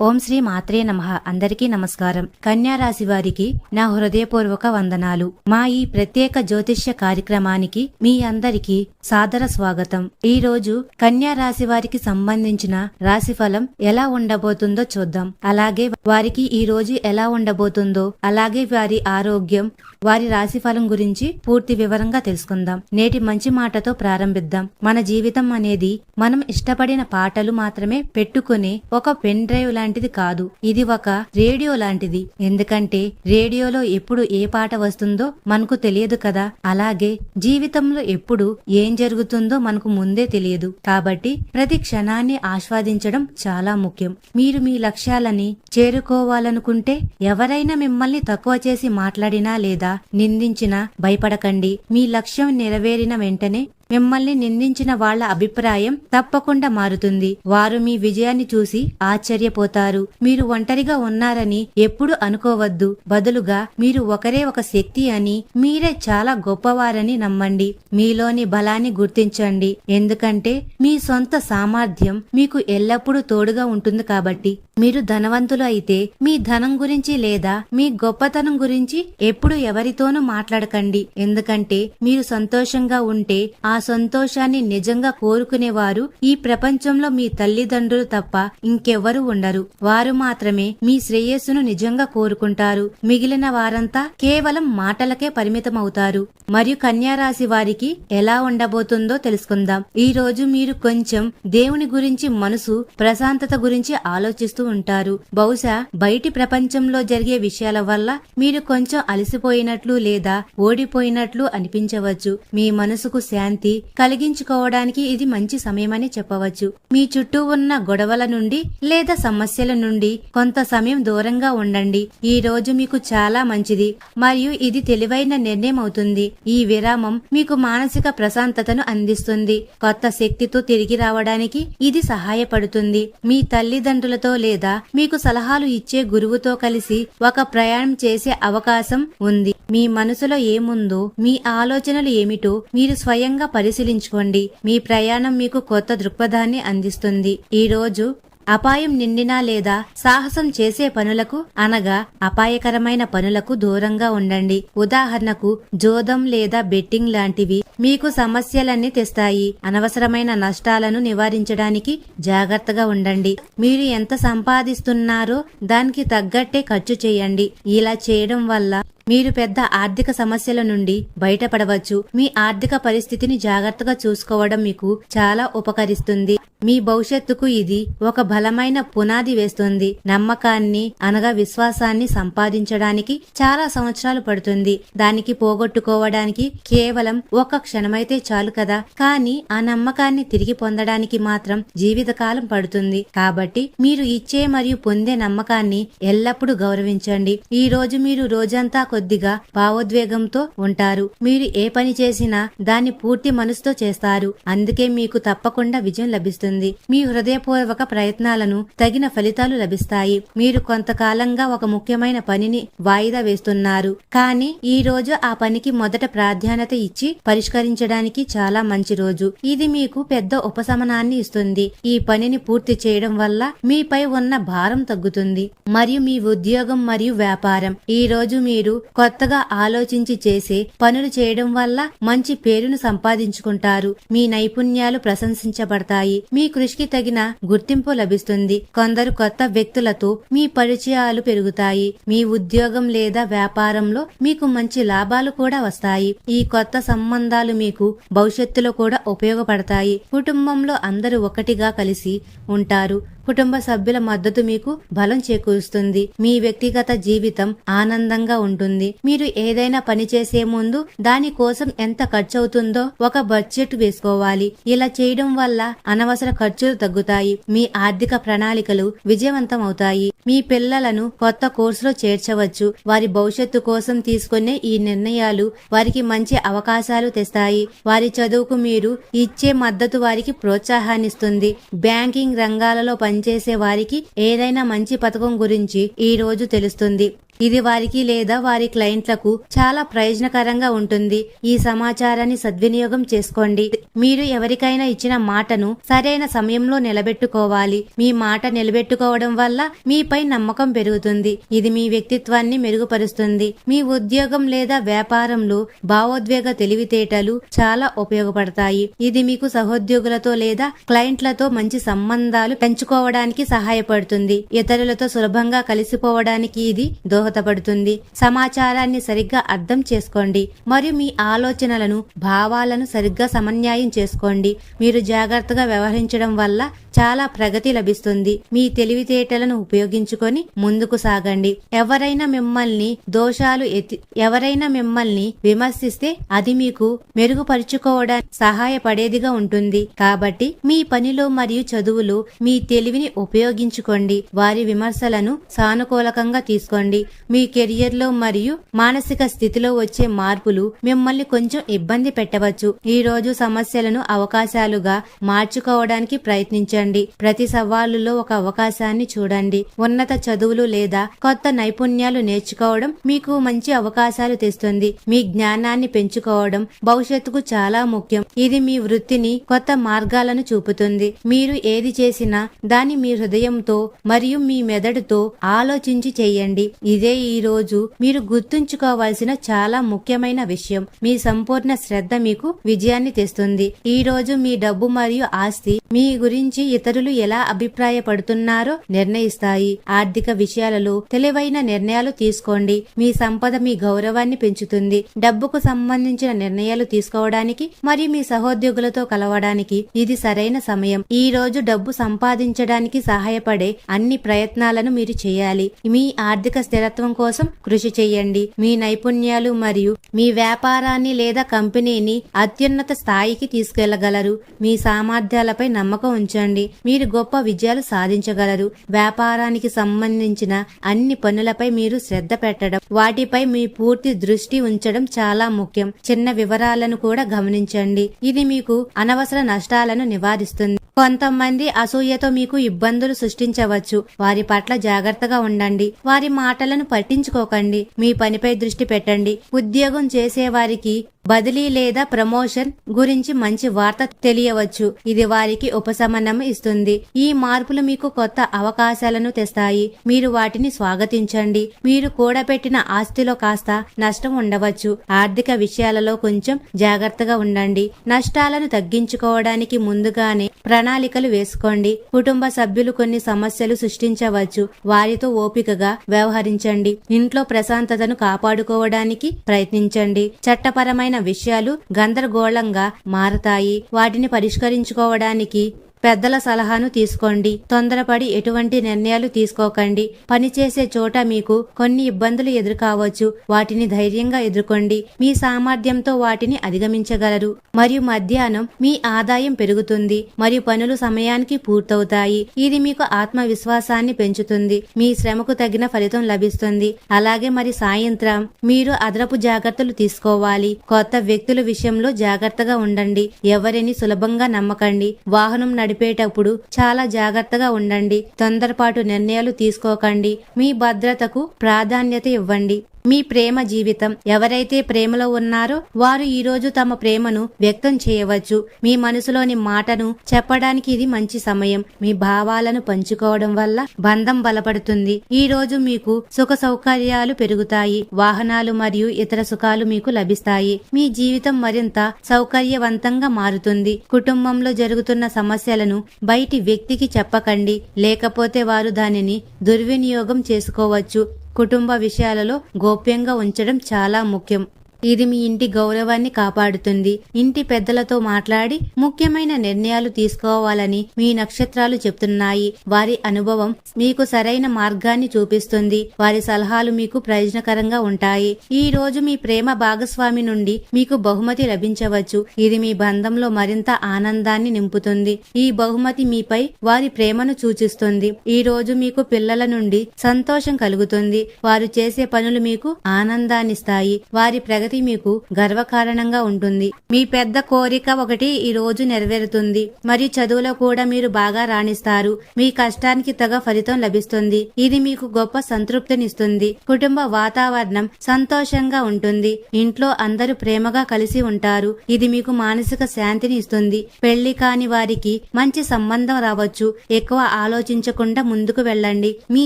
ఓం శ్రీ మాత్రే నమః. అందరికీ నమస్కారం. కన్యా రాశి వారికి నా హృదయపూర్వక వందనాలు. మా ఈ ప్రత్యేక జ్యోతిష్య కార్యక్రమానికి మీ అందరికీ సాదర స్వాగతం. ఈ రోజు కన్యా రాశి వారికి సంబంధించిన రాశి ఫలం ఎలా ఉండబోతుందో చూద్దాం. అలాగే వారికి ఈ రోజు ఎలా ఉండబోతుందో అలాగే వారి ఆరోగ్యం వారి రాశి ఫలం గురించి పూర్తి వివరంగా తెలుసుకుందాం. నేటి మంచి మాటతో ప్రారంభిద్దాం. మన జీవితం అనేది మనం ఇష్టపడిన పాటలు మాత్రమే పెట్టుకునే ఒక పెన్ డ్రైవ్ లాంటిది కాదు. ఇది ఒక రేడియో లాంటిది. ఎందుకంటే రేడియోలో ఎప్పుడు ఏ పాట వస్తుందో మనకు తెలియదు కదా. అలాగే జీవితంలో ఎప్పుడు ఏం జరుగుతుందో మనకు ముందే తెలియదు. కాబట్టి ప్రతి క్షణాన్ని ఆస్వాదించడం చాలా ముఖ్యం. మీరు మీ లక్ష్యాలని చేరుకోవాలనుకుంటే ఎవరైనా మిమ్మల్ని తక్కువ చేసి మాట్లాడినా లేదా నిందించినా భయపడకండి. మీ లక్ష్యం నెరవేరిన వెంటనే మిమ్మల్ని నిందించిన వాళ్ళ అభిప్రాయం తప్పకుండా మారుతుంది. వారు మీ విజయాన్ని చూసి ఆశ్చర్యపోతారు. మీరు ఒంటరిగా ఉన్నారని ఎప్పుడు అనుకోవద్దు. బదులుగా మీరు ఒకరే ఒక శక్తి అని మీరే చాలా గొప్పవారని నమ్మండి. మీలోని బలాన్ని గుర్తించండి. ఎందుకంటే మీ సొంత సామర్థ్యం మీకు ఎల్లప్పుడూ తోడుగా ఉంటుంది కాబట్టి. మీరు ధనవంతులు అయితే మీ ధనం గురించి లేదా మీ గొప్పతనం గురించి ఎప్పుడు ఎవరితోనూ మాట్లాడకండి. ఎందుకంటే మీరు సంతోషంగా ఉంటే ఆ సంతోషాన్ని నిజంగా కోరుకునేవారు. ఈ ప్రపంచంలో మీ తల్లిదండ్రులు తప్ప ఇంకెవ్వరూ ఉండరు. వారు మాత్రమే మీ శ్రేయస్సును నిజంగా కోరుకుంటారు. మిగిలిన వారంతా కేవలం మాటలకే పరిమితమవుతారు. మరియు కన్యారాశి వారికి ఎలా ఉండబోతుందో తెలుసుకుందాం. ఈ రోజు మీరు కొంచెం దేవుని గురించి మనసు ప్రశాంతత గురించి ఆలోచిస్తూ ఉంటారు. బహుశా బయటి ప్రపంచంలో జరిగే విషయాల వల్ల మీరు కొంచెం అలసిపోయినట్లు లేదా ఓడిపోయినట్లు అనిపించవచ్చు. మీ మనసుకు శాంతి కలిగించుకోవడానికి ఇది మంచి సమయమని చెప్పవచ్చు. మీ చుట్టూ ఉన్న గొడవల నుండి లేదా సమస్యల నుండి కొంత సమయం దూరంగా ఉండండి. ఈ రోజు మీకు చాలా మంచిది మరియు ఇది తెలివైన నిర్ణయం అవుతుంది. ఈ విరామం మీకు మానసిక ప్రశాంతతను అందిస్తుంది. కొత్త శక్తితో తిరిగి రావడానికి ఇది సహాయపడుతుంది. మీ తల్లిదండ్రులతో లేదా మీకు సలహాలు ఇచ్చే గురువుతో కలిసి ఒక ప్రయాణం చేసే అవకాశం ఉంది. మీ మనసులో ఏముందో మీ ఆలోచనలు ఏమిటో మీరు స్వయంగా పరిశీలించుకోండి. మీ ప్రయాణం మీకు కొత్త దృక్పథాన్ని అందిస్తుంది. ఈ రోజు అపాయం నిండిన లేదా సాహసం చేసే పనులకు అనగా అపాయకరమైన పనులకు దూరంగా ఉండండి. ఉదాహరణకు జోదం లేదా బెట్టింగ్ లాంటివి మీకు సమస్యలన్నీ తెస్తాయి. అనవసరమైన నష్టాలను నివారించడానికి జాగ్రత్తగా ఉండండి. మీరు ఎంత సంపాదిస్తున్నారో దానికి తగ్గట్టే ఖర్చు చేయండి. ఇలా చేయడం వల్ల మీరు పెద్ద ఆర్థిక సమస్యల నుండి బయటపడవచ్చు. మీ ఆర్థిక పరిస్థితిని జాగ్రత్తగా చూసుకోవడం మీకు చాలా ఉపకరిస్తుంది. మీ భవిష్యత్తుకు ఇది ఒక బలమైన పునాది వేస్తుంది. నమ్మకాన్ని అనగా విశ్వాసాన్ని సంపాదించడానికి చాలా సంవత్సరాలు పడుతుంది. దానికి పోగొట్టుకోవడానికి కేవలం ఒక క్షణమైతే చాలు కదా. కానీ ఆ నమ్మకాన్ని తిరిగి పొందడానికి మాత్రం జీవితకాలం పడుతుంది. కాబట్టి మీరు ఇచ్చే మరియు పొందే నమ్మకాన్ని ఎల్లప్పుడూ గౌరవించండి. ఈ రోజు మీరు రోజంతా కొద్దిగా భావోద్వేగంతో ఉంటారు. మీరు ఏ పని చేసినా దాన్ని పూర్తి మనసుతో చేస్తారు. అందుకే మీకు తప్పకుండా విజయం లభిస్తుంది. మీ హృదయపూర్వక ప్రయత్నాలను తగిన ఫలితాలు లభిస్తాయి. మీరు కొంతకాలంగా ఒక ముఖ్యమైన పనిని వాయిదా వేస్తున్నారు. కానీ ఈ రోజు ఆ పనికి మొదట ప్రాధాన్యత ఇచ్చి పరిష్కరించడానికి చాలా మంచి రోజు. ఇది మీకు పెద్ద ఉపశమనాన్ని ఇస్తుంది. ఈ పనిని పూర్తి చేయడం వల్ల మీపై ఉన్న భారం తగ్గుతుంది. మరియు మీ ఉద్యోగం మరియు వ్యాపారం. ఈ రోజు మీరు కొత్తగా ఆలోచించి చేసే పనులు చేయడం వల్ల మంచి పేరును సంపాదించుకుంటారు. మీ నైపుణ్యాలు ప్రశంసించబడతాయి. మీ కృషికి తగిన గుర్తింపు లభిస్తుంది. కొందరు కొత్త వ్యక్తులతో మీ పరిచయాలు పెరుగుతాయి. మీ ఉద్యోగం లేదా వ్యాపారంలో మీకు మంచి లాభాలు కూడా వస్తాయి. ఈ కొత్త సంబంధాలు మీకు భవిష్యత్తులో కూడా ఉపయోగపడతాయి. కుటుంబంలో అందరూ ఒకటిగా కలిసి ఉంటారు. కుటుంబ సభ్యుల మద్దతు మీకు బలం చేకూరుస్తుంది. మీ వ్యక్తిగత జీవితం ఆనందంగా ఉంటుంది. మీరు ఏదైనా పని చేసే ముందు దాని కోసం ఎంత ఖర్చు అవుతుందో ఒక బడ్జెట్ వేసుకోవాలి. ఇలా చేయడం వల్ల అనవసర ఖర్చులు తగ్గుతాయి. మీ ఆర్థిక ప్రణాళికలు విజయవంతం అవుతాయి. మీ పిల్లలను కొత్త కోర్సులో చేర్చవచ్చు. వారి భవిష్యత్తు కోసం తీసుకునే ఈ నిర్ణయాలు వారికి మంచి అవకాశాలు తెస్తాయి. వారి చదువుకు మీరు ఇచ్చే మద్దతు వారికి ప్రోత్సాహాన్నిస్తుంది. బ్యాంకింగ్ రంగాలలో పనిచేసే వారికి ఏదైనా మంచి పథకం గురించి ఈ రోజు తెలుస్తుంది. ఇది వారికి లేదా వారి క్లయింట్లకు చాలా ప్రయోజనకరంగా ఉంటుంది. ఈ సమాచారాన్ని సద్వినియోగం చేసుకోండి. మీరు ఎవరికైనా ఇచ్చిన మాటను సరైన సమయంలో నిలబెట్టుకోవాలి. మీ మాట నిలబెట్టుకోవడం వల్ల మీపై నమ్మకం పెరుగుతుంది. ఇది మీ వ్యక్తిత్వాన్ని మెరుగుపరుస్తుంది. మీ ఉద్యోగం లేదా వ్యాపారంలో భావోద్వేగ తెలివితేటలు చాలా ఉపయోగపడతాయి. ఇది మీకు సహోద్యోగులతో లేదా క్లయింట్లతో మంచి సంబంధాలు పెంచుకోవడానికి సహాయపడుతుంది. ఇతరులతో సులభంగా కలిసిపోవడానికి ఇది దోహదపడుతుంది. సమాచారాన్ని సరిగ్గా అర్థం చేసుకోండి. మరియు మీ ఆలోచనలను భావాలను సరిగ్గా సమన్యాయం చేసుకోండి. మీరు జాగ్రత్తగా వ్యవహరించడం వల్ల చాలా ప్రగతి లభిస్తుంది. మీ తెలివితేటలను ఉపయోగించుకొని ముందుకు సాగండి. ఎవరైనా మిమ్మల్ని దోషాలు ఎత్తి ఎవరైనా మిమ్మల్ని విమర్శిస్తే అది మీకు మెరుగుపరుచుకోవడానికి సహాయపడేదిగా ఉంటుంది. కాబట్టి మీ పనిలో మరియు చదువులు మీ తెలివిని ఉపయోగించుకోండి. వారి విమర్శలను సానుకూలకంగా తీసుకోండి. మీ కెరియర్లో మరియు మానసిక స్థితిలో వచ్చే మార్పులు మిమ్మల్ని కొంచెం ఇబ్బంది పెట్టవచ్చు. ఈ రోజు సమస్యలను అవకాశాలుగా మార్చుకోవడానికి ప్రయత్నించండి. ప్రతి సవాలులో ఒక అవకాశాన్ని చూడండి. ఉన్నత చదువులు లేదా కొత్త నైపుణ్యాలు నేర్చుకోవడం మీకు మంచి అవకాశాలు తెస్తుంది. మీ జ్ఞానాన్ని పెంచుకోవడం భవిష్యత్తుకు చాలా ముఖ్యం. ఇది మీ వృత్తిని కొత్త మార్గాలను చూపుతుంది. మీరు ఏది చేసినా దాని మీ హృదయంతో మరియు మీ మెదడుతో ఆలోచించి చేయండి. ఇదే ఈ రోజు మీరు గుర్తుంచుకోవాల్సిన చాలా ముఖ్యమైన విషయం. మీ సంపూర్ణ శ్రద్ధ మీకు విజయాన్ని తెస్తుంది. ఈ రోజు మీ డబ్బు మరియు ఆస్తి మీ గురించి ఇతరులు ఎలా అభిప్రాయపడుతున్నారో నిర్ణయిస్తాయి. ఆర్థిక విషయాలలో తెలివైన నిర్ణయాలు తీసుకోండి. మీ సంపద మీ గౌరవాన్ని పెంచుతుంది. డబ్బుకు సంబంధించిన నిర్ణయాలు తీసుకోవడానికి మరియు మీ సహోద్యోగులతో కలవడానికి ఇది సరైన సమయం. ఈ రోజు డబ్బు సంపాదించడానికి సహాయపడే అన్ని ప్రయత్నాలను మీరు చేయాలి. మీ ఆర్థిక స్థిరత్వం కోసం కృషి చేయండి. మీ నైపుణ్యాలు మరియు మీ వ్యాపారాన్ని లేదా కంపెనీని అత్యున్నత స్థాయికి తీసుకెళ్ళగలరు. మీ సామర్థ్యాలపై నమ్మకం ఉంచండి. మీరు గొప్ప విజయాలు సాధించగలరు. వ్యాపారానికి సంబంధించిన అన్ని పనులపై మీరు శ్రద్ధ పెట్టడం వాటిపై మీ పూర్తి దృష్టి ఉంచడం చాలా ముఖ్యం. చిన్న వివరాలను కూడా గమనించండి. ఇది మీకు అనవసర నష్టాలను నివారిస్తుంది. కొంతమంది అసూయతో మీకు ఇబ్బందులు సృష్టించవచ్చు. వారి పట్ల జాగ్రత్తగా ఉండండి. వారి మాటలను పట్టించుకోకండి. మీ పనిపై దృష్టి పెట్టండి. ఉద్యోగం చేసేవారికి బదిలీ లేదా ప్రమోషన్ గురించి మంచి వార్త తెలియవచ్చు. ఇది వారికి ఉపశమనం ఇస్తుంది. ఈ మార్పులు మీకు కొత్త అవకాశాలను తెస్తాయి. మీరు వాటిని స్వాగతించండి. మీరు కూడబెట్టిన ఆస్తిలో కాస్త నష్టం ఉండవచ్చు. ఆర్థిక విషయాలలో కొంచెం జాగ్రత్తగా ఉండండి. నష్టాలను తగ్గించుకోవడానికి ముందుగానే ప్రణాళికలు వేసుకోండి. కుటుంబ సభ్యులు కొన్ని సమస్యలు సృష్టించవచ్చు. వారితో ఓపికగా వ్యవహరించండి. ఇంట్లో ప్రశాంతతను కాపాడుకోవడానికి ప్రయత్నించండి. చట్టపరమైన విషయాలు గందరగోళంగా మారతాయి. వాటిని పరిష్కరించుకోవడానికి పెద్దల సలహాను తీసుకోండి. తొందరపడి ఎటువంటి నిర్ణయాలు తీసుకోకండి. పనిచేసే చోట మీకు కొన్ని ఇబ్బందులు ఎదుర్కావచ్చు. వాటిని ధైర్యంగా ఎదుర్కోండి. మీ సామర్థ్యంతో వాటిని అధిగమించగలరు. మరియు మధ్యాహ్నం మీ ఆదాయం పెరుగుతుంది. మరియు పనులు సమయానికి పూర్తవుతాయి. ఇది మీకు ఆత్మవిశ్వాసాన్ని పెంచుతుంది. మీ శ్రమకు తగిన ఫలితం లభిస్తుంది. అలాగే మరి సాయంత్రం మీరు అదనపు జాగ్రత్తలు తీసుకోవాలి. కొత్త వ్యక్తుల విషయంలో జాగ్రత్తగా ఉండండి. ఎవరిని సులభంగా నమ్మకండి. వాహనం నడిపేటప్పుడు చాలా జాగ్రత్తగా ఉండండి. తొందరపాటు నిర్ణయాలు తీసుకోకండి. మీ భద్రతకు ప్రాధాన్యత ఇవ్వండి. మీ ప్రేమ జీవితం ఎవరైతే ప్రేమలో ఉన్నారో వారు ఈ రోజు తమ ప్రేమను వ్యక్తం చేయవచ్చు. మీ మనసులోని మాటను చెప్పడానికి ఇది మంచి సమయం. మీ భావాలను పంచుకోవడం వల్ల బంధం బలపడుతుంది. ఈ రోజు మీకు సుఖ సౌకర్యాలు పెరుగుతాయి. వాహనాలు మరియు ఇతర సుఖాలు మీకు లభిస్తాయి. మీ జీవితం మరింత సౌకర్యవంతంగా మారుతుంది. కుటుంబంలో జరుగుతున్న సమస్యలను బయటి వ్యక్తికి చెప్పకండి. లేకపోతే వారు దానిని దుర్వినియోగం చేసుకోవచ్చు. కుటుంబ విషయాలలో గోప్యంగా ఉంచడం చాలా ముఖ్యం. ఇది మీ ఇంటి గౌరవాన్ని కాపాడుతుంది. ఇంటి పెద్దలతో మాట్లాడి ముఖ్యమైన నిర్ణయాలు తీసుకోవాలని మీ నక్షత్రాలు చెప్తున్నాయి. వారి అనుభవం మీకు సరైన మార్గాన్ని చూపిస్తుంది. వారి సలహాలు మీకు ప్రయోజనకరంగా ఉంటాయి. ఈ రోజు మీ ప్రేమ భాగస్వామి నుండి మీకు బహుమతి లభించవచ్చు. ఇది మీ బంధంలో మరింత ఆనందాన్ని నింపుతుంది. ఈ బహుమతి మీపై వారి ప్రేమను సూచిస్తుంది. ఈ రోజు మీకు పిల్లల నుండి సంతోషం కలుగుతుంది. వారు చేసే పనులు మీకు ఆనందాన్నిస్తాయి. వారి ప్రగతి సంగతి మీకు గర్వకారణంగా ఉంటుంది. మీ పెద్ద కోరిక ఒకటి ఈ రోజు నెరవేరుతుంది. మరియు చదువులో కూడా మీరు బాగా రాణిస్తారు. మీ కష్టానికి తగ ఫలితం లభిస్తుంది. ఇది మీకు గొప్ప సంతృప్తినిస్తుంది. కుటుంబ వాతావరణం సంతోషంగా ఉంటుంది. ఇంట్లో అందరూ ప్రేమగా కలిసి ఉంటారు. ఇది మీకు మానసిక శాంతిని ఇస్తుంది. పెళ్ళి కాని వారికి మంచి సంబంధం రావచ్చు. ఎక్కువ ఆలోచించకుండా ముందుకు వెళ్ళండి. మీ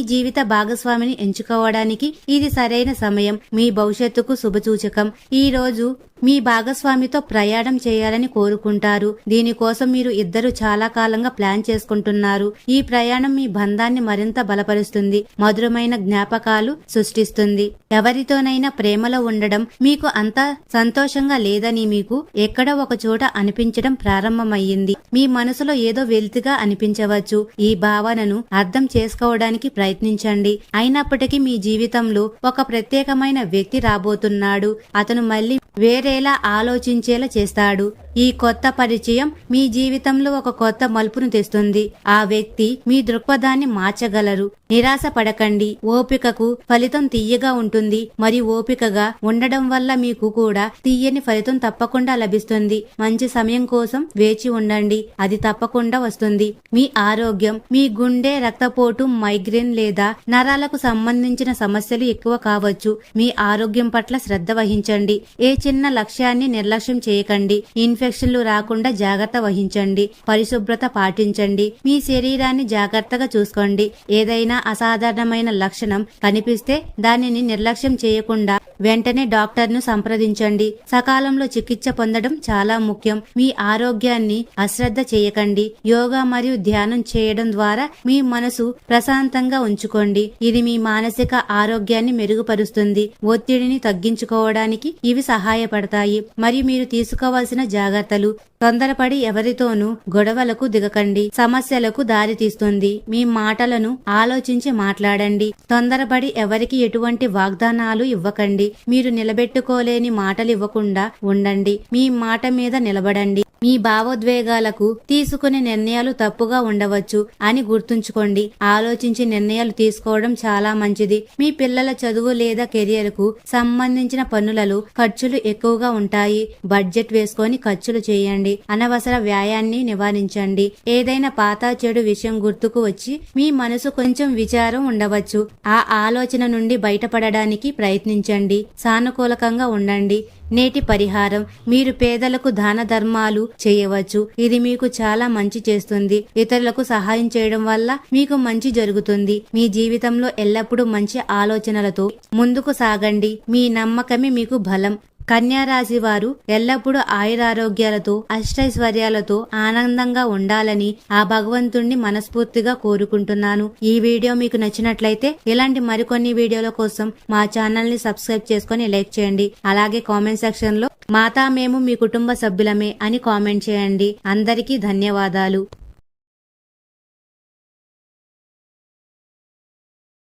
జీవిత భాగస్వామిని ఎంచుకోవడానికి ఇది సరైన సమయం. మీ భవిష్యత్తుకు శుభసూచకం. ఈ రోజు మీ భాగస్వామితో ప్రయాణం చేయాలని కోరుకుంటారు. దీనికోసం మీరు ఇద్దరు చాలా కాలంగా ప్లాన్ చేసుకుంటున్నారు. ఈ ప్రయాణం మీ బంధాన్ని మరింత బలపరుస్తుంది. మధురమైన జ్ఞాపకాలు సృష్టిస్తుంది. ఎవరితోనైనా ప్రేమలో ఉండడం మీకు అంత సంతోషంగా లేదని మీకు ఎక్కడ ఒక చోట అనిపించడం ప్రారంభమయ్యింది. మీ మనసులో ఏదో వెలితిగా అనిపించవచ్చు. ఈ భావనను అర్థం చేసుకోవడానికి ప్రయత్నించండి. అయినప్పటికీ మీ జీవితంలో ఒక ప్రత్యేకమైన వ్యక్తి రాబోతున్నాడు. అతను మళ్ళీ వేరేలా ఆలోచించేలా చేస్తాడు. ఈ కొత్త పరిచయం మీ జీవితంలో ఒక కొత్త మలుపును తెస్తుంది. ఆ వ్యక్తి మీ దృక్పథాన్ని మార్చగలరు. నిరాశ పడకండి ఓపికకు ఫలితం తీయగా ఉంటుంది. మరియు ఓపికగా ఉండడం వల్ల మీకు కూడా తీయని ఫలితం తప్పకుండా లభిస్తుంది. మంచి సమయం కోసం వేచి ఉండండి. అది తప్పకుండా వస్తుంది. మీ ఆరోగ్యం మీ గుండె రక్తపోటు మైగ్రేన్ లేదా నరాలకు సంబంధించిన సమస్యలు ఎక్కువ కావచ్చు. మీ ఆరోగ్యం పట్ల శ్రద్ధ వహించండి. ఏ చిన్న లక్ష్యాన్ని నిర్లక్ష్యం చేయకండి. ఇన్ఫెక్షన్లు రాకుండా జాగ్రత్త వహించండి. పరిశుభ్రత పాటించండి. మీ శరీరాన్ని జాగ్రత్తగా చూసుకోండి. ఏదైనా అసాధారణమైన లక్షణం కనిపిస్తే దానిని నిర్లక్ష్యం చేయకుండా వెంటనే డాక్టర్ను సంప్రదించండి. సకాలంలో చికిత్స పొందడం చాలా ముఖ్యం. మీ ఆరోగ్యాన్ని అశ్రద్ధ చేయకండి. యోగా మరియు ధ్యానం చేయడం ద్వారా మీ మనసు ప్రశాంతంగా ఉంచుకోండి. ఇది మీ మానసిక ఆరోగ్యాన్ని మెరుగుపరుస్తుంది. ఒత్తిడిని తగ్గించుకోవడానికి ఇవి సహాయపడతాయి. మరియు మీరు తీసుకోవాల్సిన జాగ్రత్తలు. తొందరపడి ఎవరితోనూ గొడవలకు దిగకండి. సమస్యలకు దారి తీస్తుంది. మీ మాటలను ఆలోచించి మాట్లాడండి. తొందరపడి ఎవరికి ఎటువంటి వాగ్దానాలు ఇవ్వకండి. మీరు నిలబెట్టుకోలేని మాటలు ఇవ్వకుండా ఉండండి. మీ మాట మీద నిలబడండి. మీ భావోద్వేగాలకు తీసుకునే నిర్ణయాలు తప్పుగా ఉండవచ్చు అని గుర్తుంచుకోండి. ఆలోచించి నిర్ణయాలు తీసుకోవడం చాలా మంచిది. మీ పిల్లల చదువు లేదా కెరియర్కు సంబంధించిన పనులలో ఖర్చులు ఎక్కువగా ఉంటాయి. బడ్జెట్ వేసుకొని ఖర్చులు చేయండి. అనవసర వ్యాయాన్ని నివారించండి. ఏదైనా పాత చెడు విషయం గుర్తుకు వచ్చి మీ మనసు కొంచెం విచారం ఉండవచ్చు. ఆ ఆలోచన నుండి బయటపడడానికి ప్రయత్నించండి. సానుకూలకంగా ఉండండి. నేటి పరిహారం మీరు పేదలకు దాన ధర్మాలు చేయవచ్చు. ఇది మీకు చాలా మంచి చేస్తుంది. ఇతరులకు సహాయం చేయడం వల్ల మీకు మంచి జరుగుతుంది. మీ జీవితంలో ఎల్లప్పుడూ మంచి ఆలోచనలతో ముందుకు సాగండి. మీ నమ్మకమే మీకు బలం. కన్యారాశి వారు ఎల్లప్పుడూ ఆయురారోగ్యాలతో అష్టైశ్వర్యాలతో ఆనందంగా ఉండాలని ఆ భగవంతుణ్ణి మనస్ఫూర్తిగా కోరుకుంటున్నాను. ఈ వీడియో మీకు నచ్చినట్లయితే ఇలాంటి మరికొన్ని వీడియోల కోసం మా ఛానల్ని సబ్స్క్రైబ్ చేసుకొని లైక్ చేయండి. అలాగే కామెంట్ సెక్షన్లో మాతా మేము మీ కుటుంబ సభ్యులమే అని కామెంట్ చేయండి. అందరికీ ధన్యవాదాలు.